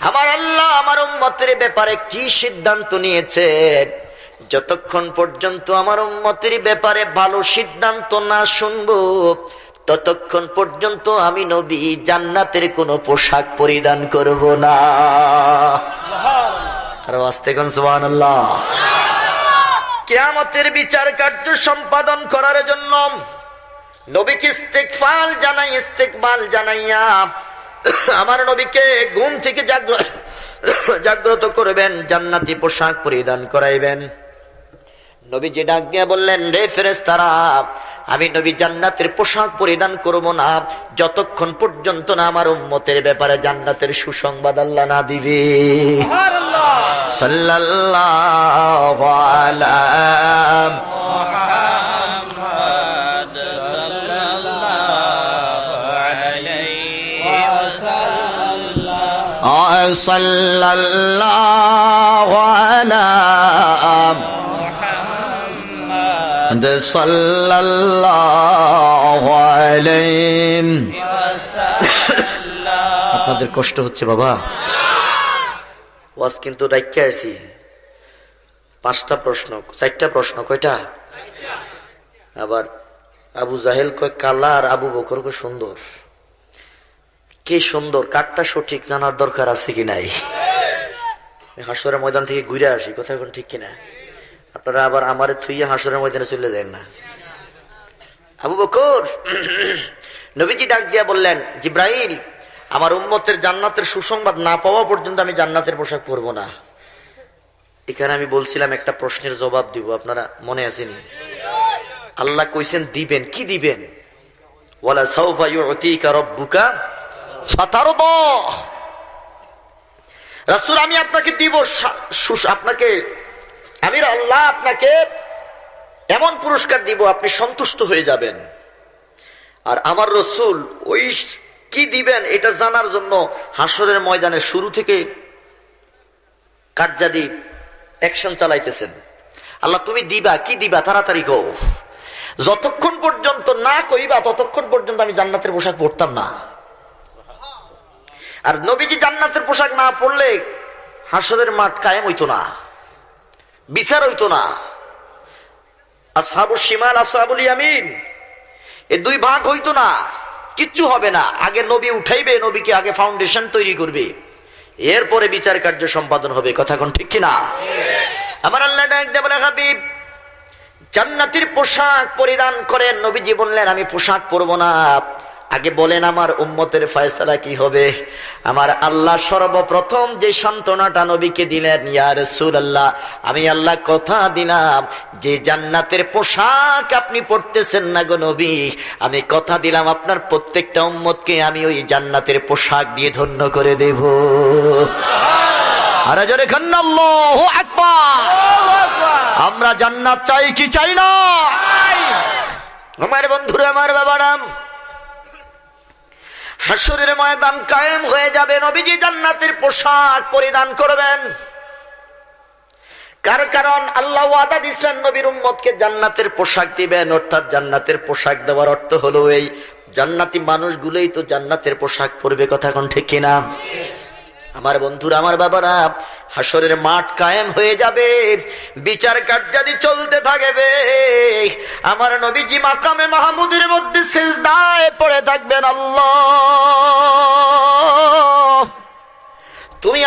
আমার আল্লাহ আমার উম্মতের ব্যাপারে কি সিদ্ধান্ত নিয়েছেন যতক্ষণ পর্যন্ত আমার উম্মতের ব্যাপারে ভালো সিদ্ধান্ত না শুনব, ততক্ষণ পর্যন্ত আমি নবী জান্নাতের কোনো পোশাক পরিধান করব না। আর আস্তে কোন কেয়ামতের বিচার কার্য সম্পাদন করার জন্য নবীকে ইস্তেকফাল জানাই, ইস্তেকবাল জানাইয়া আমার নবীকে ঘুম থেকে জাগ্র- জাগ্রত করবেন জান্নাতি পোশাক পরিধান করাইবেন। নবীজি ডাক দিয়ে বললেন রে ফেরেস্তারা আমি নবী জান্নাতের পোশাক পরিধান করব না। যতক্ষণ পর্যন্ত না আমার উম্মতের ব্যাপারে জান্নাতের সুসংবাদ আল্লাহ না দিবে। সাল্লাল্লাহু আলা صلى الله على محمد صلى الله عليه আপনাদের কষ্ট হচ্ছে বাবা ওয়াজ কিন্তু রাইখে আসি পাঁচটা প্রশ্ন চারটা প্রশ্ন কয়টা আবার আবু জাহেল কয় কালা আর আবু বকর কয় সুন্দর কে সুন্দর কাঠটা সঠিক জানার দরকার আছে কি নাই? হাসরের ময়দান থেকে ঘুরে আসি, কথা এখন ঠিক কিনা? আপনারা আবার আমার থুইয়া হাসরের ময়দানে চলে যায় না। আবু বকর, নবীজি ডাক দিয়া বললেন জিব্রাহিল আমার উম্মতের জান্নাতের সুসংবাদ না পাওয়া পর্যন্ত আমি জান্নাতের পোশাক পরবো না। এখানে আমি বলছিলাম একটা প্রশ্নের জবাব দিব, আপনারা মনে আসেনি আল্লাহ কইছেন, দিবেন। কি দিবেন? ওয়ালা সাউফা ইউতিকা রাব্বুকা ফাতারদা রাসূল, আমি আপনাকে দিব আপনাকে, আমি আল্লাহ আপনাকে এমন পুরস্কার দিব, আপনি সন্তুষ্ট হয়ে যাবেন। আর আমার রসুল, ওই কি দিবেন এটা জানার জন্য হাসরের ময়দানে শুরু থেকে কার্যাদি অ্যাকশন চালাইতেছেন। আল্লাহ, তুমি দিবা, কি দিবা? তাড়াতাড়ি গো যতক্ষণ পর্যন্ত না কইবা, ততক্ষণ পর্যন্ত আমি জান্নাতের পোশাক পরতাম না। আর নবীজি জান্নাতের পোশাক না পরলে হাসরের মাঠ কায়েম হইতো না, বিচার হইতো না। আসহাবুল শিমাল, আসহাবুল ইয়ামিন, এ দুই ভাগ হইতো না, কিচ্ছু হবে না। আগে নবী উঠাইবে, নবীকে আগে ফাউন্ডেশন তৈরি করবে। এরপরে বিচার কার্য সম্পাদন হবে, কথা কোন ঠিক কিনা? আমার আল্লাহ বলে, হাবিব, জান্নাতির পোশাক পরিধান করেন। নবীজি বললেন, আমি পোশাক পরবো না। আগে বলেন আমার উম্মতের ফয়সালা কি হবে? আমার আল্লাহ সর্বপ্রথম যে সান্ত্বনাটা নবীকে দিলেন ইয়া আল্লাহ আমি আল্লাহ কথা দিলাম যে জান্নাতের পোশাক আপনি পড়তেছেন না গো নবী আমি কথা দিলাম আপনার প্রত্যেকটা উম্মতকে আমি ওই জান্নাতের পোশাক দিয়ে ধন্য করে দেব। আর জোরে খান্না আকবার। আমরা জান্নাত চাই কি চাই না? আমার বন্ধুরা আমার বাবারাম হাসরের ময়দান কায়েম হয়ে যাবে, নবীজি জান্নাতের পোশাক পরিধান করবেন। কার কারণ? আল্লাহ ওয়াদা দিচ্ছেন নবীর উম্মতকে জান্নাতের পোশাক দিবেন, অর্থাৎ জান্নাতের পোশাক দেওয়ার অর্থ হলো এই, জান্নাতি মানুষগুলোই তো জান্নাতের পোশাক পরবে, কথা কোন ঠিক কিনা? আমার বন্ধুরা, আমার বাবারা হাসরের মাঠ কায়েম হয়ে যাবে, বিচার কার্যাদি চলতে থাকবে, আমার নবীজি মাকামে মাহমুদের মধ্যে সিজদায় পড়ে থাকবেন আল্লাহ।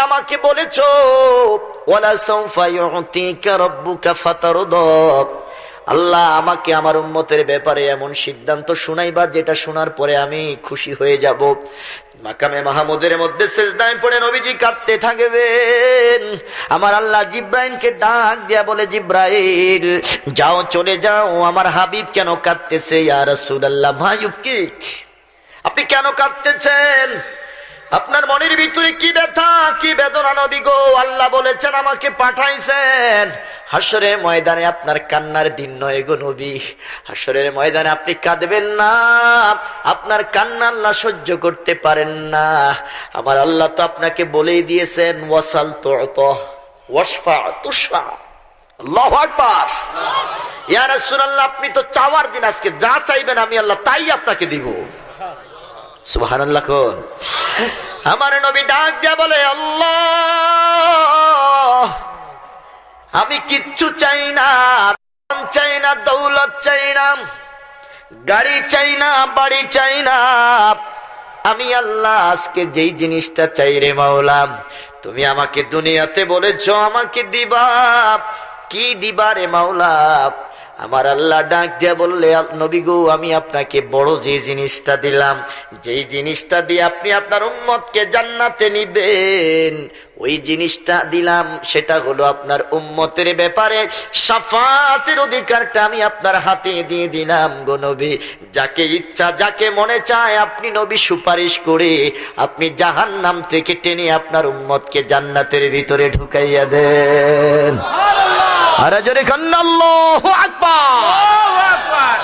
আমাকে বলেছ, ওয়ালা সাউফা ইউতিকা রাব্বুকা ফাতারদা। আল্লাহ আমাকে আমার উম্মতের ব্যাপারে এমন সিদ্ধান্ত শুনাইবা, যেটা শোনার পরে আমি খুশি হয়ে যাব। মাকামে মাহমুদের মধ্যে শেষদায় পড়ে নবীজি কাঁদতে থাকবেন। আমার আল্লাহ জিব্রাইলকে ডাক দিয়া বলে, জিব্রাইল, যাও, চলে যাও, আমার হাবিব কেন কাঁদতেছে? ইয়া রাসূলুল্লাহ কি, আপনি কেন কাঁদতেছেন? আপনার মনের ভিতরে কি ব্যথা, কি বেদনা নবী গো? আল্লাহ বলেছেন, আমাকে পাঠাইছেন। হাসরের ময়দানে আপনার কান্নার দিন নয় গো নবী। হাসরের ময়দানে আপনি কাঁদবেন না। আপনার কান্না আল্লাহ সহ্য করতে পারেন না। আমার আল্লাহ তো আপনাকে বলেই দিয়েছেন, ওয়াসাল তো ওয়াসফা ইয়া আপনি তো চাওয়ার দিন, আজকে যা চাইবেন আমি আল্লাহ তাই আপনাকে দিব। আমার নবী ডাক দিয়া বলে, আল্লাহ, আমি কিচ্ছু চাই না চাই না, দৌলত চাই না, গাড়ি চাই না, বাড়ি চাই না। আমি আল্লাহ, আজকে যেই জিনিসটা চাই রে মাওলাম তুমি আমাকে দুনিয়াতে বলেছ, আমাকে দিবা। কি দিবা রে মাওলা? আমার আল্লাহ ডাক দিয়া বললে নবী গো, আমি আপনাকে বড় যে জিনিসটা দিলাম, যেই জিনিসটা দিয়ে আপনি আপনার উম্মতকে জান্নাতে নিবেন, ওই জিনিসটা দিলাম, সেটা হলো আপনার উম্মতের ব্যাপারে সাফাতের অধিকারটা আমি আপনার হাতে দিয়ে দিলাম গো নবী। যাকে ইচ্ছা, যাকে মনে চায়, আপনি নবী সুপারিশ করে আপনি জাহান নাম থেকে টেনে আপনার উম্মতকে জান্নাতের ভিতরে ঢুকাইয়া দেন। আরে জোরে কান্না আল্লাহু আকবার।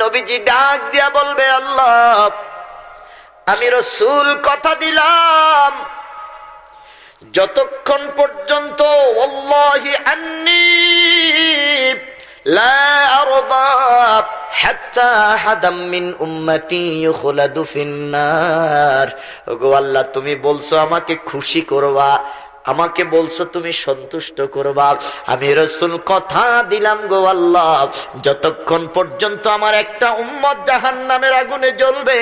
নবীজি ডাক দিয়া বলবে আল্লাহ আমি রসুল কথা দিলাম। যতক্ষণ পর্যন্ত আন্নি আল্লাহ তুমি বলছো আমাকে খুশি করবা। আমাকে বলছো তুমি সন্তুষ্ট করবা। আমি রসুল কথা দিলাম গো আল্লাহ। যতক্ষণ পর্যন্ত আমার একটা উম্মত জাহান নামের আগুনে জ্বলবে,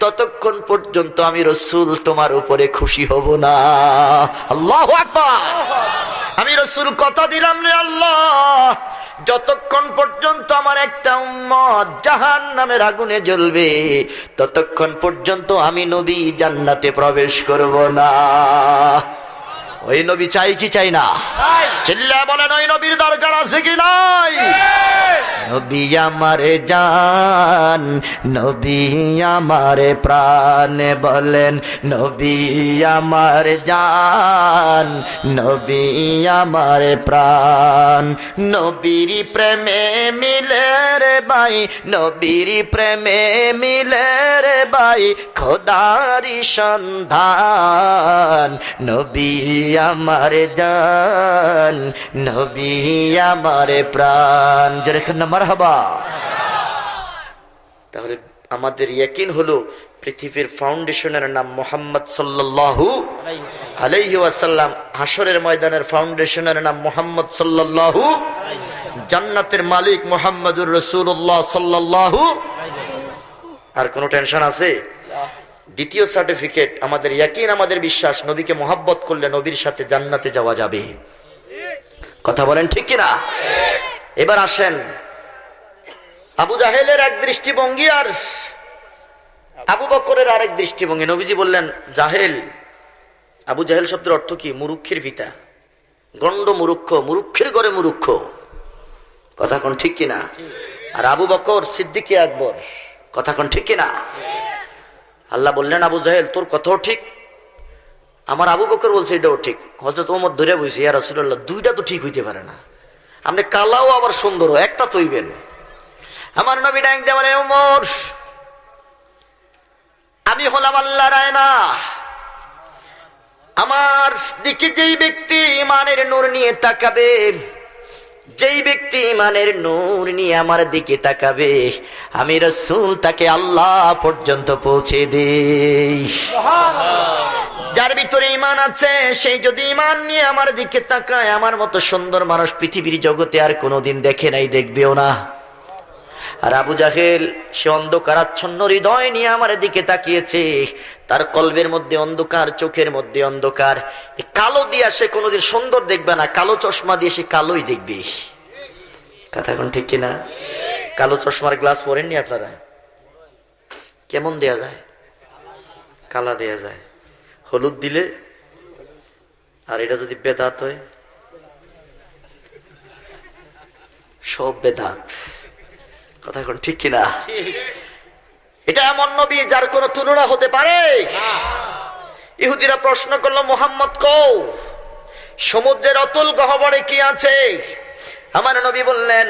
ততক্ষণ পর্যন্ত আমি রসুল তোমার উপরে খুশি হব না। আল্লাহ আমি রসুল কথা দিলাম রে আল্লাহ। যতক্ষণ পর্যন্ত আমার একটা উম্মত জাহান নামের আগুনে জ্বলবে, ততক্ষণ পর্যন্ত আমি নবী জান্নাতে প্রবেশ করব না। ওই নবী চাই কি চাই না? চিল্লা বলেন ওই নবীর দরকার আছে কি নাই? নবী আমারে জান নবী আমারে প্রাণ বলেন নবী আমার জান নবী আমার প্রাণ। নবীর প্রেমে মিলে রে ভাই নবীর প্রেমে মিলে রে ভাই খোদারি সন্ধান নবী আমার জান, নবী আমার প্রাণ। যেরকম নাম্বার হবা তাহলে আমাদের ইয়াকিন হলো পৃথিবীর ফাউন্ডেশনের নাম মোহাম্মদ সাল্লাল্লাহু আলাইহি ওয়াসাল্লাম। হাসরের ময়দানের ফাউন্ডেশনের নাম মোহাম্মদ সাল্লাল্লাহু জান্নাতের মালিক মোহাম্মদুর রসুল্লাহ সাল্লাল্লাহু। আর কোনো টেনশন আছে? দ্বিতীয় সার্টিফিকেট আমাদের ইয়াকিন, আমাদের বিশ্বাস, নবীকে মোহাব্বত করলে নবীর সাথে জান্নাতে যাওয়া যাবে। কথা বলেন ঠিক কিনা? এবার আসেন আবু জাহেলের এক দৃষ্টিভঙ্গি আর আবু বকরের আরেক দৃষ্টিভঙ্গি। নবীজি বললেন, জাহেল, আবু জাহেল শব্দের অর্থ কি? মুরুক্ষের পিতা। গণ্ড মুরুক্ষ, মুরুক্ষের ঘরে মুরুক্ষ। কথা কোন ঠিক কিনা? আর আবু বকর, সিদ্দিকি আকবর, কথা কোন ঠিক কিনা? আল্লাহ বললেন, আবু জাহেল, তোর কথাও ঠিক। আমার আবু বকর বলছে, এটাও ঠিক। হজরত ওমর ধরে বইছে, ইয়া রাসূলুল্লাহ, দুইটা তো ঠিক হইতে পারে না। আপনি কালাও আবার সুন্দর, একটা তৈবেন। আমার নবী ডাক দিয়ে বলে ওমর, আমি হলাম আল্লাহ রায় না আমার দিকে যেই ব্যক্তি ইমানের নূর নিয়ে তাকাবে যেই ব্যক্তি ইমানের নূর নিয়ে আমার দিকে তাকাবে, আমি রসুল তাকে আল্লাহ পর্যন্ত পৌঁছে দিই। যার ভিতরে ইমান আছে সেই যদি ইমান নিয়ে আমার দিকে তাকায়, আমার মতো সুন্দর মানুষ পৃথিবীর জগতে আর কোনোদিন দেখে নাই, দেখবেও না। আর আবু জাহেল সে অন্ধকারাচ্ছন্ন হৃদয় নিয়ে আমার দিকে তাকিয়েছে। তার কলবের মধ্যে অন্ধকার, চোখের মধ্যে অন্ধকার। কালো দিয়ে সে কোনোদিন সুন্দর দেখবে না, কালো চশমা দিয়ে সে কালোই দেখবে। কথা এখন ঠিক কিনা? কালো চশমার গ্লাস পরেননি আপনারা? কেমন দেয়া যায়? কালা দেয়া যায়। হলুদ দিলে? আর এটা যদি বেদাত হয়? সব বেদাত। কথা এখন ঠিক কিনা? এটা এমন নবী যার কোন তুলনা হতে পারে? ইহুদিরা প্রশ্ন করল মোহাম্মদ কৌ সমুদ্রের অতুল গহবরে কি আছে? আমার নবী বললেন